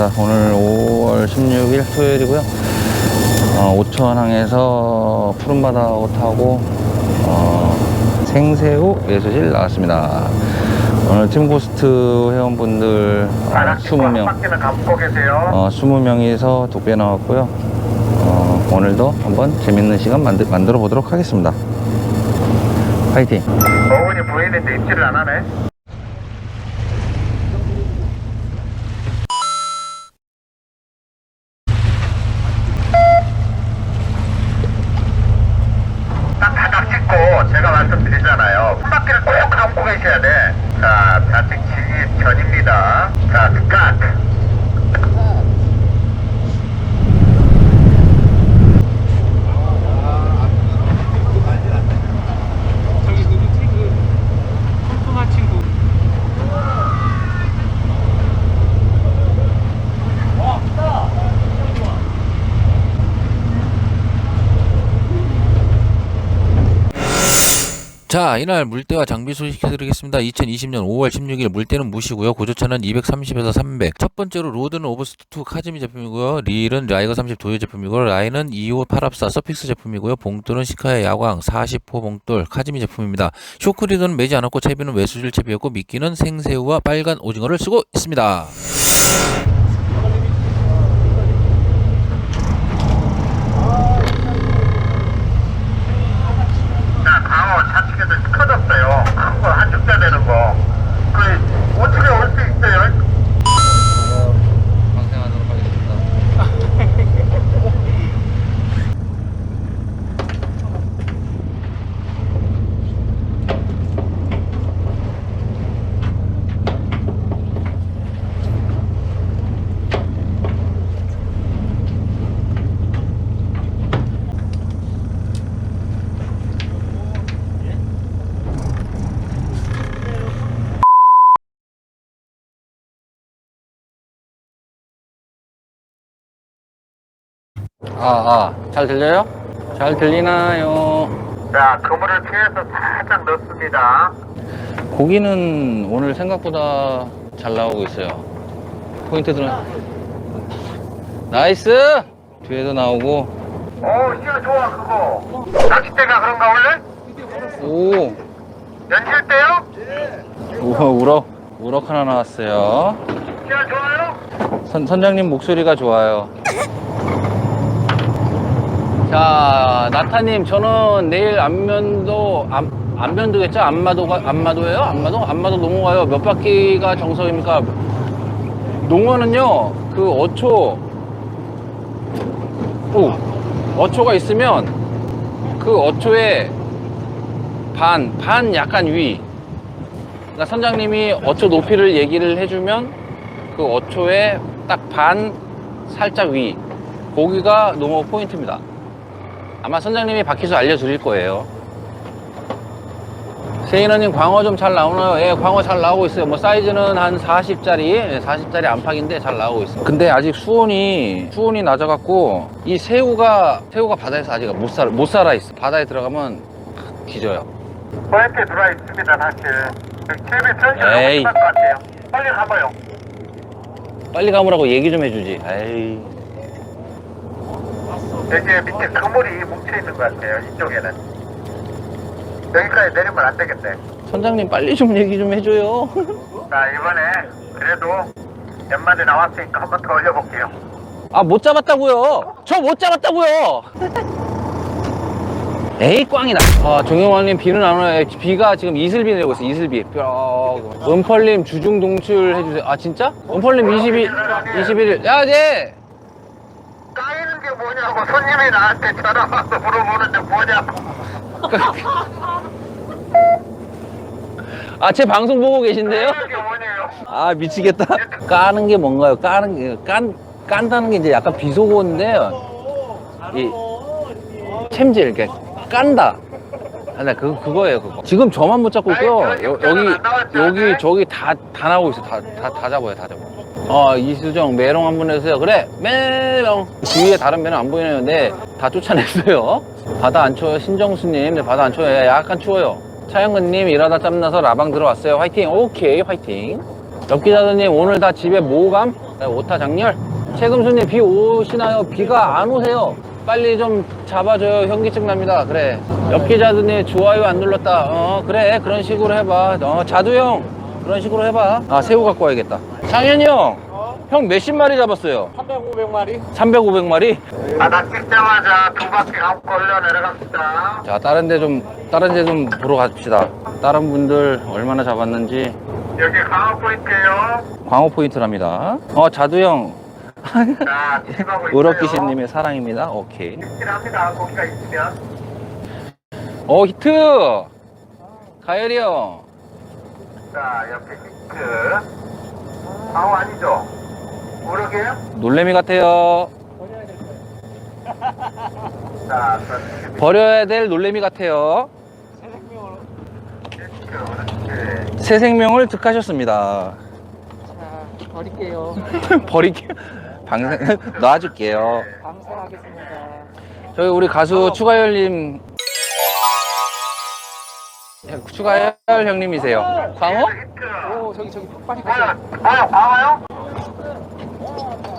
오글피쉬입니다. 오늘 5월 16일 토요일이고요. 어, 오천항에서 푸른바다호 타고 어, 생새우 예수실 나왔습니다. 오늘 팀고스트 회원분들 어, 20명 밖에는 감고 계세요 어, 20명이서 독배 나왔고요. 어, 오늘도 한번 재밌는 시간 만들, 만들어 보도록 하겠습니다. 파이팅! 어머니 보이는데 입질을 안 하네 딱 바닥 찍고 제가 말씀드리잖아요 손바퀴를 꼭 감고 계셔야 돼자 좌측 치기 전입니다 자 스타트 자, 이날 물때와 장비 소식해드리겠습니다. 2020년 5월 16일 물때는 무시고요. 고조차는 230에서 300. 첫 번째로 로드는 오버스트 2 카즈미 제품이고요. 릴은 라이거 30 도요 제품이고 라인은 25 8합사 서픽스 제품이고요. 봉돌은 시카의 야광 40호 봉돌 카즈미 제품입니다. 쇼크리드는 매지 않았고 채비는 외수질 채비였고 미끼는 생새우와 빨간 오징어를 쓰고 있습니다. 좌측에서 커졌어요. 큰 거 한 6자 되는 거. 그, 우측에 올수 있어요. 아, 아, 잘 들려요? 잘 들리나요? 자, 그물을 피해서 살짝 넣습니다. 고기는 오늘 생각보다 잘 나오고 있어요. 포인트들은 나이스! 뒤에도 나오고 오, 시야 좋아, 그거. 낚싯대가 그런가, 원래? 오 연실대요? 우와, 우럭 우럭 하나 나왔어요. 시야 좋아요? 선, 선장님 목소리가 좋아요. 자, 나타님, 저는 내일 안면도, 안, 안면도겠죠? 안마도가, 안마도예요? 안마도? 안마도 농어가요. 몇 바퀴가 정석입니까? 농어는요, 그 어초, 오, 어초가 있으면 그 어초에 반, 반 약간 위. 그러니까 선장님이 어초 높이를 얘기를 해주면 그 어초에 딱반 살짝 위 고기가 농어 포인트입니다 아마 선장님이 밖에서 알려드릴 거예요 세인어님 광어 좀 잘 나오나요? 예 광어 잘 나오고 있어요 뭐 사이즈는 한 40짜리 40짜리 안팎인데 잘 나오고 있어요 근데 아직 수온이 수온이 낮아갖고 이 새우가 새우가 바다에서 아직 못 살아 못 살아 있어 바다에 들어가면 뒤져요 포인트 들어와 있습니다, 사실. 여기 TV 편식 에이. 못할 것 같아요. 빨리 가봐요. 빨리 가무라고 얘기 좀 해주지 에이 여기 밑에 그물이 뭉쳐 있는 것 같아요, 이쪽에는. 여기까지 내리면 안 되겠네. 선장님 빨리 좀 얘기 좀 해줘요. 자, 이번에 그래도 몇 마디 나왔으니까 한 번 더 올려볼게요. 아 못 잡았다고요? 저 못 잡았다고요? 에이 꽝이다. 아 정영환님 비는 안 와요. 비가 지금 이슬비 내리고 있어 이슬비. 뼈 은펄님 주중 동출 해주세요. 아 진짜? 은펄님 22, 21일 야네! 까이는 게 뭐냐고 손님이 나한테 전화 와서 물어보는데 뭐냐고. 아 제 방송 보고 계신데요? 게. 아 미치겠다. 까는 게 뭔가요? 까는 게 깐, 깐다는 게 이제 약간 비속어인데. 이 챔질 이렇게 깐다. 아, 나 그, 그거예요 그거. 지금 저만 못 잡고 있고요. 여, 여기 여기 저기 다 다 나오고 있어 다다 다 잡아요 다 잡아 어, 이수정, 메롱 한 번 해주세요. 그래, 메롱. 주위에 다른 배는 안. 네, 다 쫓아냈어요. 바다 안 추워요. 신정수님, 네, 바다 안 추워요. 예, 약간 추워요. 차영근님, 일하다 짬나서 라방 들어왔어요. 화이팅. 오케이, 화이팅. 엽기자드님, 오늘 다 집에 모감? 네, 오타 장렬. 최금수님, 비 오시나요? 비가 안 오세요. 빨리 좀 잡아줘요. 현기증 납니다. 그래. 엽기자드님, 좋아요 안 눌렀다. 어, 그래. 그런 식으로 해봐. 어, 자두형. 그런 식으로 해봐. 아, 새우 갖고 와야겠다. 상현이 형. 형 몇십 마리 잡았어요? 300, 500마리? 300, 500마리? 바닥 찍자마자 두 바퀴 감고 올려 내려갑시다. 자, 다른 데 좀, 다른 데 좀 보러 갑시다. 다른 분들 얼마나 잡았는지. 여기 강화 포인트예요. 광호 포인트랍니다. 어, 자두 형. 자, 집하고 있어요. 우럭기신님의 사랑입니다. 오케이. 확실합니다. 고기가 있으면. 어, 히트! 가열이 형. 자, 옆에 히트. 강호 아니죠? 우럭이에요? 놀래미 같아요. 자, 저 버려야 될 놀래미 같아요. 히트, 그렇지. 새 생명을 득하셨습니다. 버릴게요. 버릴게요. 방생, 놔줄게요. 방생하겠습니다. 저희 우리 가수 추가열님. 추가열 형님이세요. 광호? 오, 저기, 저기, 빨리 뭐야, 가자. 뭐야, 광호요?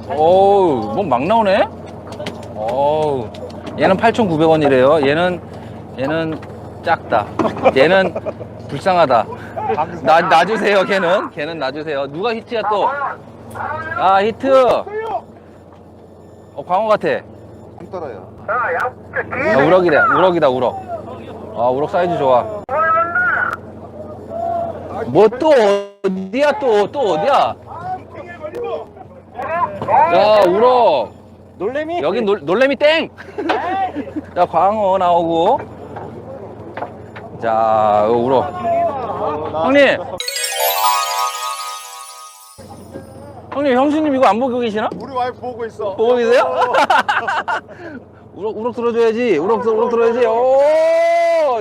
어우, 뭐막 나오네? 어우, 얘는 8,900원이래요. 얘는, 얘는 작다. 얘는 불쌍하다. 놔, 놔주세요, 걔는. 걔는 놔주세요. 누가 히트야 또? 아, 히트! 어, 광호 같아. 자, 옆에 뒤에. 아, 우럭이다, 우럭이다, 우럭. 아, 우럭 사이즈 좋아. 뭐 또 어디야, 또, 또 어디야? 야, 우럭. 놀래미? 여기 놀, 놀래미 땡! 자, 광어 나오고. 자, 울어. 형님! 형님, 형수님 이거 안 보고 계시나? 우리 와이프 보고 있어. 보고 계세요? 우럭, 우럭 들어줘야지. 우럭, 우럭 들어야지. 오!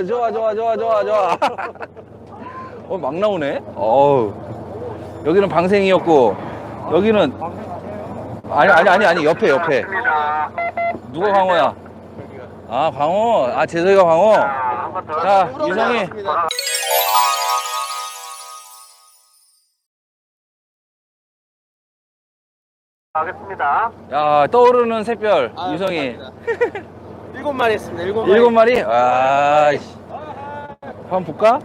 좋아, 좋아, 좋아, 좋아, 좋아. 어, 막 나오네? 어우. 여기는 방생이었고, 여기는. 아니, 아니, 아니, 아니, 옆에, 옆에. 맞습니다. 누가 광호야? 아, 광호. 아, 재석이가 광호. 자, 한번 더. 자, 유성이. 하겠습니다. 야, 떠오르는 샛별. 유성이. 일곱 마리 했습니다. 일곱 마리. 일곱 마리? 아, 씨. 한번 볼까?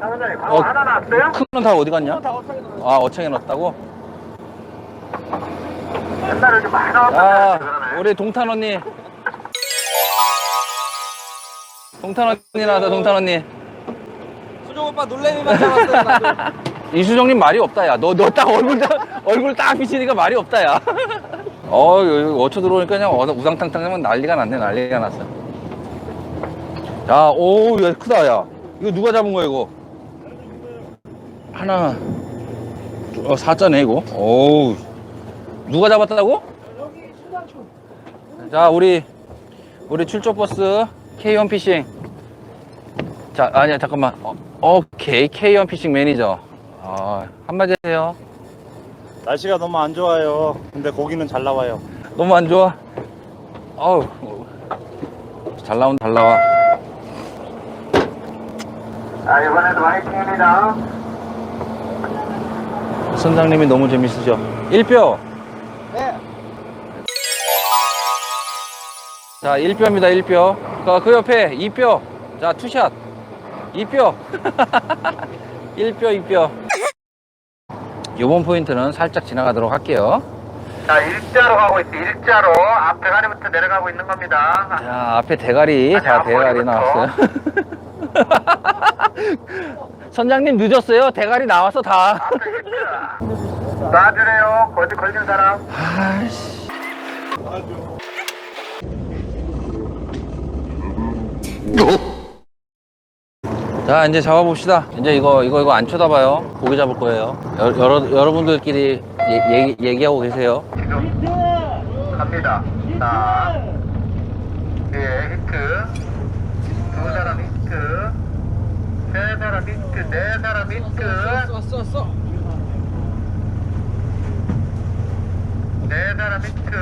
사장님, 어. 하나 나왔어요? 큰 건 다 어디 갔냐? 아, 어청에 넣었다고? 옛날에 이렇게 많이 나왔던데. 아, 그러네. 우리 동탄 언니. 동탄 언니 나왔다, 동탄 언니. 수정 오빠 놀래미만 잡았어요. 나도. 이수정님 말이 없다, 야. 너, 너 딱 얼굴, 딱- 얼굴 딱 비치니까 말이 없다, 야. 어, 여기 어처 들어오니까 그냥 어- 우상탕탕 하면 난리가 났네, 난리가 났어. 야, 오, 야, 크다, 야. 이거 누가 잡은 거야, 이거? 하나. 어, 사자네, 이거. 어우. 누가 잡았다고? 자, 우리, 우리 출조버스 K1 피싱. 자, 아니야, 잠깐만. 어, 오케이, K1 피싱 매니저. 아, 한마디 해요. 날씨가 너무 안 좋아요. 근데 고기는 잘 나와요. 너무 안 좋아. 어우. 잘 나온, 잘 나와. 자, 이번에도 화이팅입니다. 선장님이 너무 재밌으셔. 1뼈. 네. 자, 1뼈입니다, 1뼈. 그, 그 옆에 2뼈. 자, 투샷. 2뼈. 1뼈, 2뼈. 요번 포인트는 살짝 지나가도록 할게요. 자, 일자로 가고 있어. 일자로. 앞 대가리부터 내려가고 있는 겁니다. 자, 앞에 대가리. 아니, 자, 대가리 앞머리부터. 나왔어요. 선장님 늦었어요. 대가리 나와서 다. 놔주래요. 거기 걸린 사람. 아이씨. 자 이제 잡아봅시다 이제 이거 이거 이거 안 쳐다봐요 고기 잡을 거예요 여, 여러, 여러분들끼리 얘, 얘기, 얘기하고 계세요 지금 갑니다. 자, 예, 히트. 두 사람 히트. 세 사람 히트. 네 사람 히트. 왔어, 왔어. 사람 히트.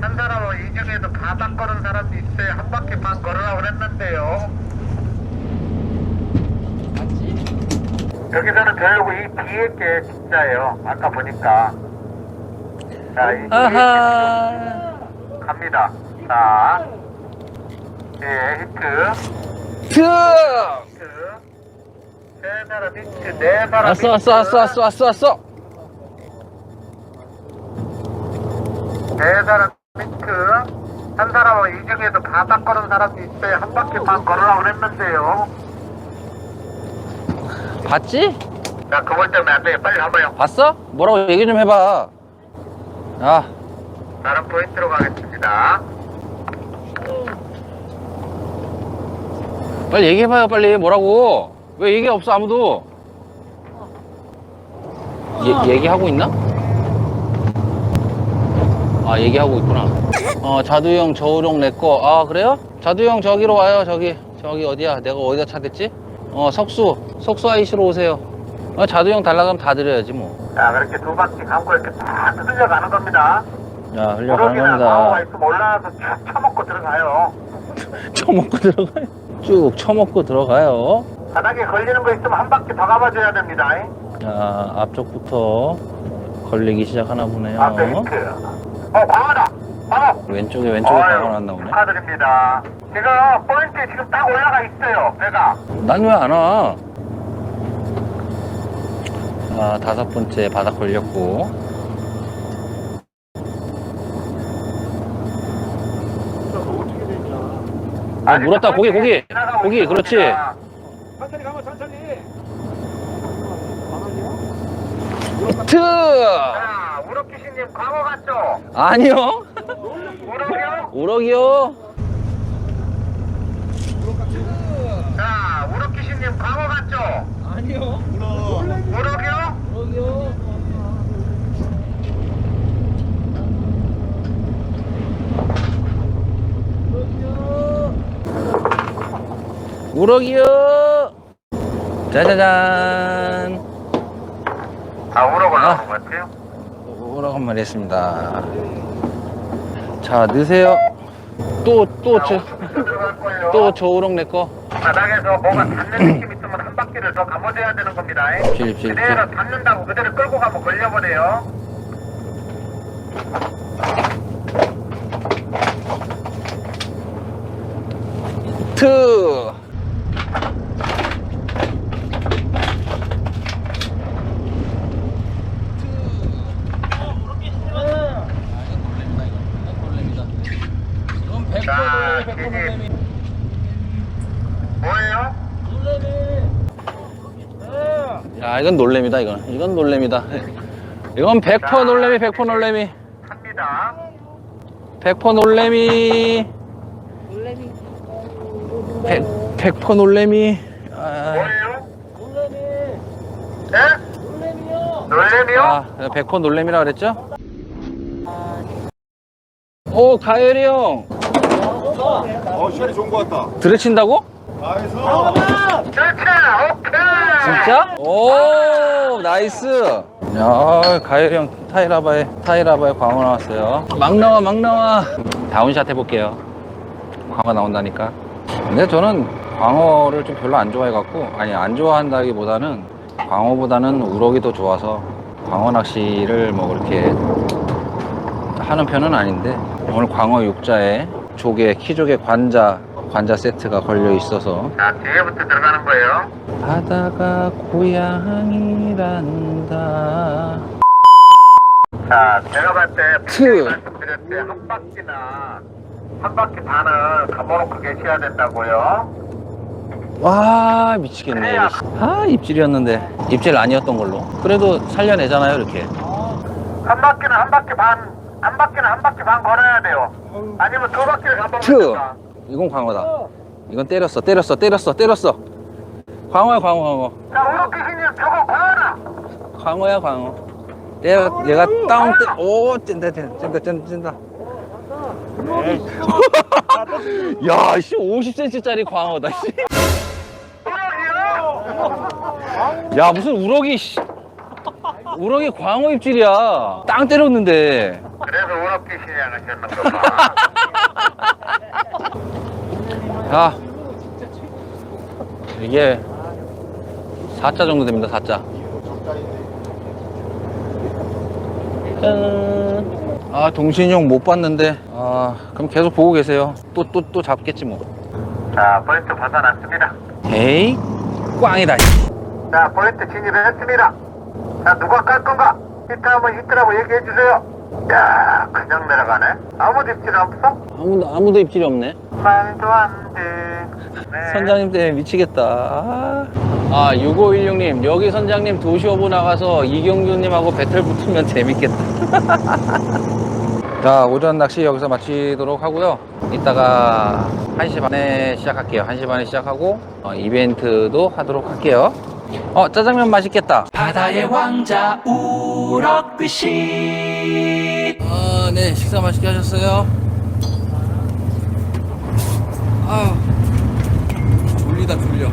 한 사람은 이 중에도 바닥 걸은 사람도 있어요. 한 바퀴 반 걸으라고 그랬는데요. 여기서는 별로고 이 뒤에 게 진짜예요. 아까 보니까. 자, 이 뒤에 아하. 게 갑니다. 자, 예, 히트. 트! 왔어, 왔어, 왔어, 왔어, 왔어, 왔어. 네 사람 히트. 한 사람은 이 중에도 바닥 걸은 사람도 있어요. 한 바퀴 반 걸으라고 그랬는데요. 봤지? 자, 그걸 때문에 안 돼. 빨리 가봐요. 봤어? 뭐라고 얘기 좀 해봐. 아, 다른 포인트로 가겠습니다. 빨리 얘기해봐요, 빨리. 뭐라고? 왜 얘기 없어, 아무도? 얘, 얘기하고 있나? 아, 얘기하고 있구나. 어, 자두형, 저우룡 내꺼. 아, 그래요? 자두형 저기로 와요, 저기. 저기 어디야? 내가 어디다 차댔지? 어, 석수. 석수 아이시로 오세요. 어, 자두형 달라가면 다 드려야지, 뭐. 자, 그렇게 두 바퀴 감고 이렇게 다 두들려 가는 겁니다. 야, 흘려가는 겁니다. 있으면 올라와서 쭉 쳐먹고 들어가요. 쳐먹고 들어가요. 쭉 쳐먹고 들어가요. 바닥에 걸리는 거 있으면 한 바퀴 더 가봐줘야 됩니다. 자, 앞쪽부터 걸리기 시작하나 보네요. 앞에 히트. 어, 광어다! 광어! 왼쪽에 왼쪽에 안 나오네. 축하드립니다. 지금 포인트에 지금 딱 올라가 있어요, 배가. 난 왜 안 와? 아, 다섯 번째 바닥 걸렸고. 아, 물었다. 고기, 고기. 지나가고 고기, 있습니다. 그렇지. 천천히 가면 천천히. 트! 자, 우럭기신님 광어 같죠? 아니요. 우럭이요? 우럭이요. 자, 우럭기신님 광어 같죠? 아니요. 우럭이요? 여기요. 우럭이요. 짜자잔. 아, 우럭 아. 올라온 것 같아요. 우럭 한 마리 했습니다. 자, 넣으세요. 또, 또, 저. 또저 우럭 내 거. 바닥에서 뭐가 닿는 느낌 있으면 한 바퀴를 더 감아줘야 되는 겁니다. 입질, 입질, 그대로. 닿는다고 그대로 끌고 가면 걸려버려요. 트! 자, 기지. 뭐예요? 야, 이건 놀래미다, 이건. 이건 놀래미다. 이건 100% 놀래미, 100% 놀래미. 합니다. 100% 놀래미. 100, 100% 놀래미. 아, 뭐예요? 네? 놀래미요? 아, 100% 놀래미라 그랬죠? 오, 가열이 형. 어, 시간이 좋은 것 같다. 들으친다고? 좋다, 오케이! 진짜? 오, 나이스. 야, 가열이 형 타이라바에, 타이라바에 광어 나왔어요. 막 나와, 막 나와. 다운샷 해볼게요. 광어 나온다니까. 근데 저는 광어를 좀 별로 안 좋아해갖고, 아니, 안 좋아한다기보다는 광어보다는 우럭이 더 좋아서 광어 낚시를 뭐 그렇게 하는 편은 아닌데, 오늘 광어 육자에 조개, 키조개 관자, 관자 세트가 걸려 있어서 자, 뒤에부터 들어가는 거예요. 바다가 고향이란다. 자, 제가 봤을 때 트. 말씀드렸을 때한 바퀴나 한 바퀴 반은 감아놓고 계셔야 된다고요. 와 미치겠네. 아 입질이었는데 입질 아니었던 걸로. 그래도 살려내잖아요 이렇게. 한 바퀴는 한 바퀴 반, 한 바퀴는 한 바퀴 반 걸어야 돼요. 아니면 두 바퀴를. 된다. 이건 광어다. 이건 때렸어, 때렸어, 때렸어, 때렸어. 광어야 광어, 광어. 자, 우럭 귀신님 저거 구하라. 광어야 광어. 내가 내가 다운 때, 오 찐다, 찐다, 찐다, 찐다. 야, 씨 50cm짜리 광어다. 씨. 야 무슨 우럭이 씨. 우럭이 광어 입질이야. 땅 때렸는데. 그래서 우럭 귀신이 하셨는 거봐. 자. 이게 4자 정도 됩니다, 4자. 짠. 아, 동신이 형못 봤는데. 아, 그럼 계속 보고 계세요. 또, 또, 또 잡겠지 뭐. 자, 포인트 벗어났습니다. 에이, 꽝이다. 자, 포인트 진입했습니다. 자, 누가 깔 건가? 히트 한번 히트라고 얘기해 주세요. 야, 그냥 내려가네. 아무 입질 없어? 아무도, 아무도 입질이 없네. 말도 안 돼. 네. 선장님 때문에 미치겠다. 아, 아 6516님, 여기 선장님 도시오브 나가서 이경규님하고 배틀 붙으면 재밌겠다. 자, 오전 낚시 여기서 마치도록 하고요. 이따가 1시 반에 시작할게요. 1시 반에 시작하고, 어, 이벤트도 하도록 할게요. 어, 짜장면 맛있겠다. 바다의 왕자 우 럭빛이 아, 네, 식사 맛있게 하셨어요. 아, 졸리다 졸려.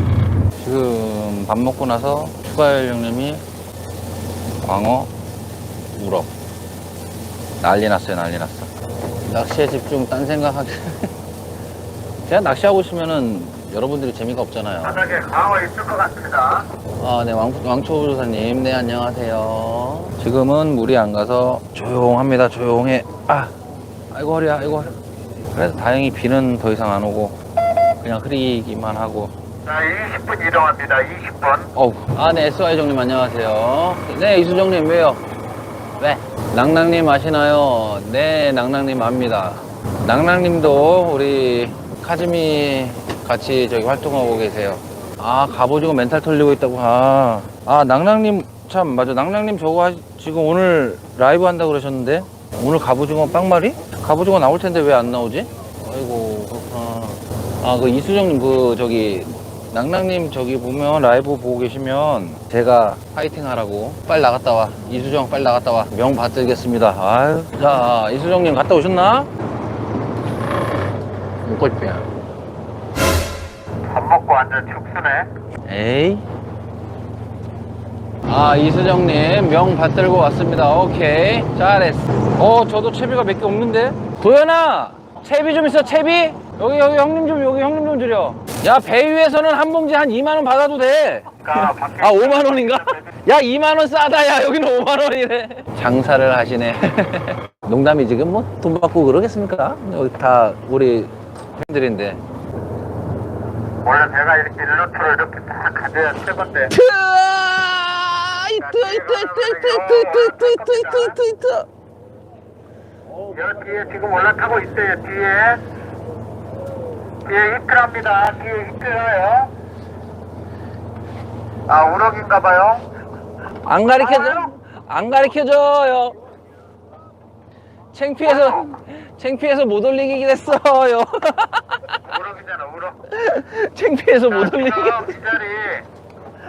지금 밥 먹고 나서 추가열 형님이 광어, 우럭 난리 났어요, 난리 났어. 낚시에 집중, 딴 생각하기. 제가 낚시하고 있으면은 여러분들이 재미가 없잖아요. 바닥에 강어 있을 것 같습니다. 아, 네, 왕, 왕초 조사님. 네, 안녕하세요. 지금은 물이 안 가서 조용합니다. 조용해. 아, 아이고, 허리야, 아이고, 허리. 그래도 다행히 비는 더 이상 안 오고, 그냥 흐리기만 하고. 자, 20분 이동합니다. 20분. 어우, 아, 네, SY 정님 안녕하세요. 네, 이수정님, 왜요? 왜? 낭낭님 아시나요? 네, 낭낭님 압니다. 낭낭님도 우리 카즈미 같이 저기 활동하고 계세요. 아, 갑오징어 멘탈 털리고 있다고. 아, 아, 낭낭님, 참, 맞아. 낭낭님 저거 하, 지금 오늘 라이브 한다고 그러셨는데? 오늘 갑오징어 빵말이? 갑오징어 나올 텐데 왜 안 나오지? 아이고, 그렇구나. 아, 그 이수정님, 그, 저기, 낭낭님 저기 보면 라이브 보고 계시면 제가 파이팅 하라고 빨리 나갔다 와 이수정 빨리 나갔다 와명 받들겠습니다 아유 자 이수정님 갔다 오셨나? 목걸이야 밥 먹고 완전 축수네. 에이. 아 이수정님 명 받들고 왔습니다. 오케이. 잘했어. 어 저도 채비가 몇 개 없는데? 도현아 채비 좀 있어 채비? 여기 여기 형님 좀 여기 형님 좀 드려. 야 배 위에서는 한 봉지 한 2만 원 받아도 돼. 자, 밖에. 아 5만 원인가? 야 2만 원 싸다. 야 여기는 5만 원이래. 장사를 하시네. 농담이 지금 뭐 돈 받고 그러겠습니까? 여기 다 우리 팬들인데 원래 내가 이렇게 일루트를 이렇게 딱 가져야 최고인데. 이트 이트 이트 이트 이트 이트 이트 이트 이트 이트 여 뒤에 지금 올라타고 있어요. 뒤에. 뒤에 히트랍니다. 뒤에 히트라요. 아, 우럭인가봐요. 안 가르쳐줘 안 가르쳐줘요 창피해서 창피해서 못 올리게 됐어요 우럭이잖아, 우럭. 창피해서 못이 자리.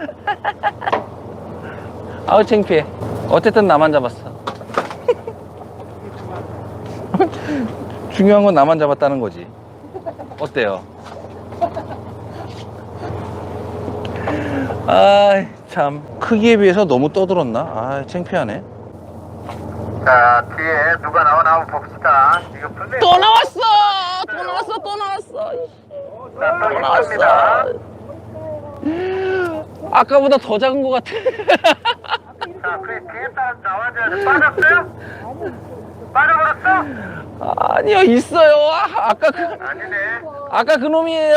아우 창피해 어쨌든 나만 잡았어 중요한 건 나만 잡았다는 거지 어때요? 아 참 크기에 비해서 너무 떠들었나? 아 창피하네 자, 뒤에 누가 나오나 한번 봅시다. 이거 분명히. 또 나왔어 또 나왔어 또 나왔어 자, 또. 나왔어 아까보다 더 작은 것 같아 자, 그 뒤에 사람 나와줘야 돼. 빠졌어요? 빠져버렸어? 아니요 있어요 아, 아까 그 아니네. 아까 그 놈이에요.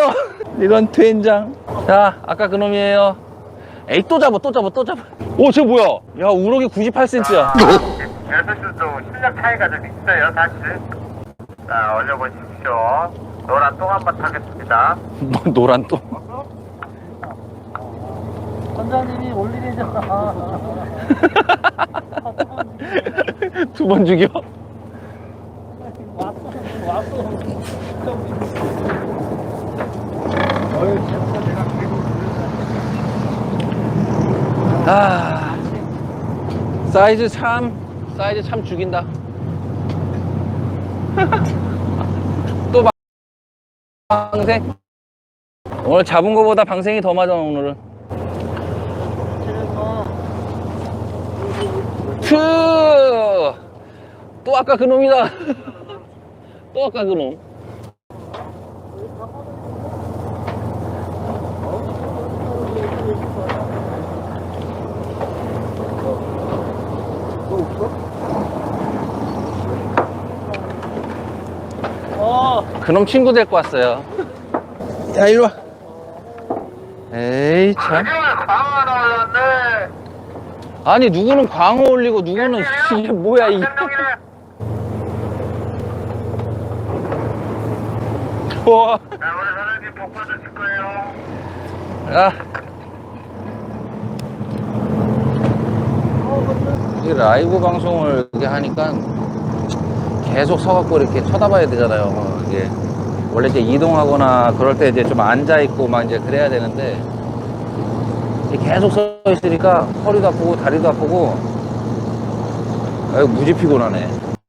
이런 된장. 자, 아까 그 놈이에요. 에이, 또 잡아, 또 잡아, 또 잡아. 오, 저 뭐야? 야, 우럭이 98cm야. 여수들도 실력 차이가 좀 있어요, 사실. 자, 올려보십시오. 노란 똥 한번 타겠습니다. 노란 또. 선장님이 올리래잖아. 두 번 죽여. 아, 사이즈 참, 사이즈 참 죽인다. 또 방생. 오늘 잡은 거보다 방생이 더 맞아, 오늘은. 히트! 또 아까 그 놈이다. 또 아까 그 놈. 그놈 친구 데리고 왔어요. 야, 이리 와. 에이, 참. 아니, 누구는 광어 올리고, 누구는, 이게 뭐야, 이게. 복 받으실 거예요. 야. 이 라이브 방송을 이렇게 하니까 계속 서갖고 이렇게 쳐다봐야 되잖아요. 어, 이게 원래 이제 이동하거나 그럴 때 이제 좀 앉아 있고 막 이제 그래야 되는데 계속 서 있으니까 허리도 아프고 다리도 아프고 아유 무지 피곤하네.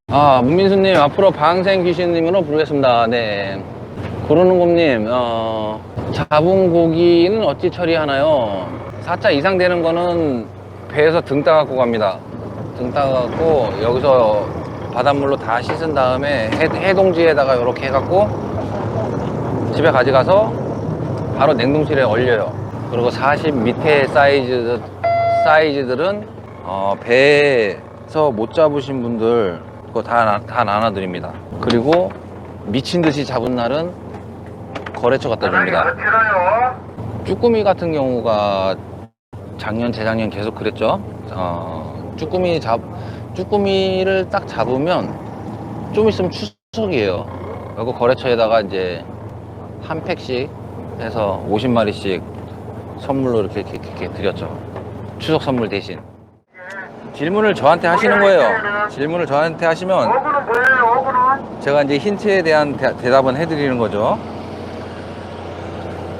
아 문민수님 앞으로 방생 귀신님으로 부르겠습니다. 네. 구르는곰님 어, 잡은 고기는 어찌 처리하나요? 4차 이상 되는 거는 배에서 등 따갖고 갑니다. 등 따갖고 여기서 바닷물로 다 씻은 다음에 해, 해동지에다가 이렇게 해갖고 집에 가져가서 바로 냉동실에 얼려요. 그리고 40 밑에 사이즈 사이즈들은 어, 배에서 못 잡으신 분들 그거 다, 나- 다 나눠드립니다. 그리고 미친 듯이 잡은 날은 거래처 갖다 줍니다. 그치라요. 쭈꾸미 같은 경우가 작년, 재작년 계속 그랬죠. 어, 쭈꾸미 잡, 쭈꾸미를 딱 잡으면 좀 있으면 추석이에요. 그리고 거래처에다가 이제 한 팩씩 해서 50마리씩 선물로 이렇게, 이렇게, 이렇게 드렸죠. 추석 선물 대신. 질문을 저한테 하시는 거예요. 질문을 저한테 하시면 뭐예요? 제가 이제 힌트에 대한 대, 대답은 해드리는 거죠.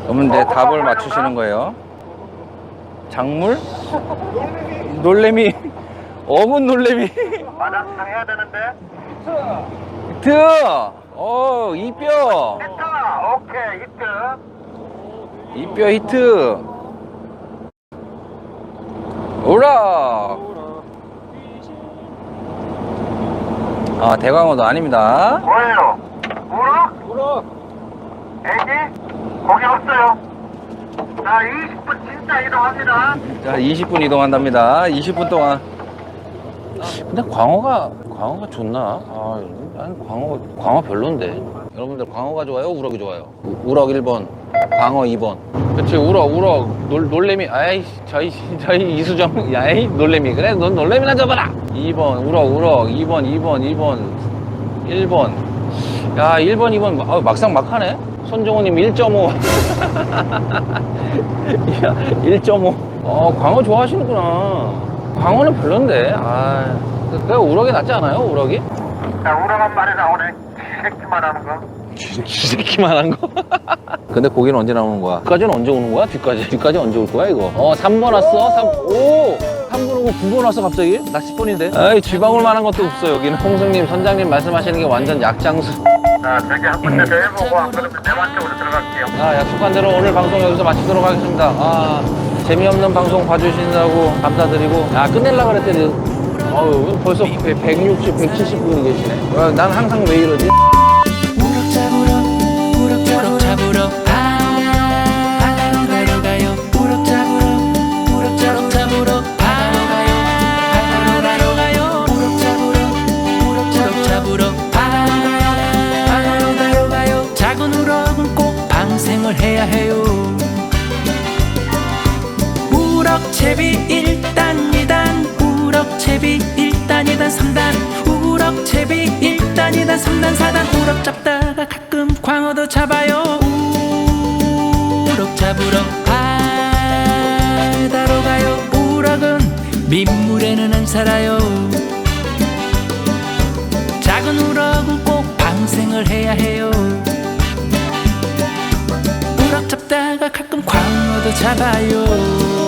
그러면 이제 답을 맞추시는 거예요. 작물? 놀래미. 어문 놀래미. 마당탕 해야 되는데. 히트! 어, 이뼈. 됐다. 오케이, 히트. 이뼈 히트. 오라. 아, 대광어도 아닙니다. 뭐예요? 우럭? 울어. 애기? 거기 없어요. 자, 20분 진짜 이동합니다. 자, 20분 이동한답니다. 20분 동안. 근데 광어가 광어가 좋나? 아, 난 광어 광어 별론데. 여러분들 광어가 좋아요? 우럭이 좋아요? 우- 우럭 1번, 광어 2번. 그렇지, 우럭, 우럭, 놀, 놀래미. 아이, 저희 저희 이수정, 야이 놀래미. 그래, 넌 놀래미나 잡아라. 2번, 우럭, 우럭. 2번, 2번, 2번, 1번. 야, 1번, 2번 아, 막상 막하네. 손정호님 1.5. 야, 1.5. 어, 광어 좋아하시는구나. 광어는 별론데. 아, 내가 우럭이 낫지 않아요? 우럭이? 자, 우럭 한 마리 나오네. 새끼만 하는 거. 쥐새끼만 한 거? 근데 고기는 언제 나오는 거야? 뒤까지는 언제 오는 거야? 뒤까지? 뒤까지 언제 올 거야, 이거? 어, 3번 왔어? 3, 오! 3분 오고 9번 왔어, 갑자기? 나 10번인데? 아이, 쥐방울 만한 것도 없어, 여기는. 홍승님, 선장님 말씀하시는 게 완전 약장수. 자, 저기 한 군데 더 해보고 안 그러면 대만 쪽으로 들어갈게요. 아, 약속한 대로 오늘 방송 여기서 마치도록 하겠습니다. 아, 재미없는 방송 봐주시느라고 감사드리고. 아, 끝낼라 그랬더니, 어우, 벌써 160, 170분이 계시네. 어, 난 항상 왜 이러지? 1단 2단 3단 우럭 채비 1단 2단 3단 4단. 우럭 잡다가 가끔 광어도 잡아요. 우럭 잡으러 바다로 가요. 우럭은 민물에는 안 살아요. 작은 우럭은 꼭 방생을 해야 해요. 우럭 잡다가 가끔 광어도 잡아요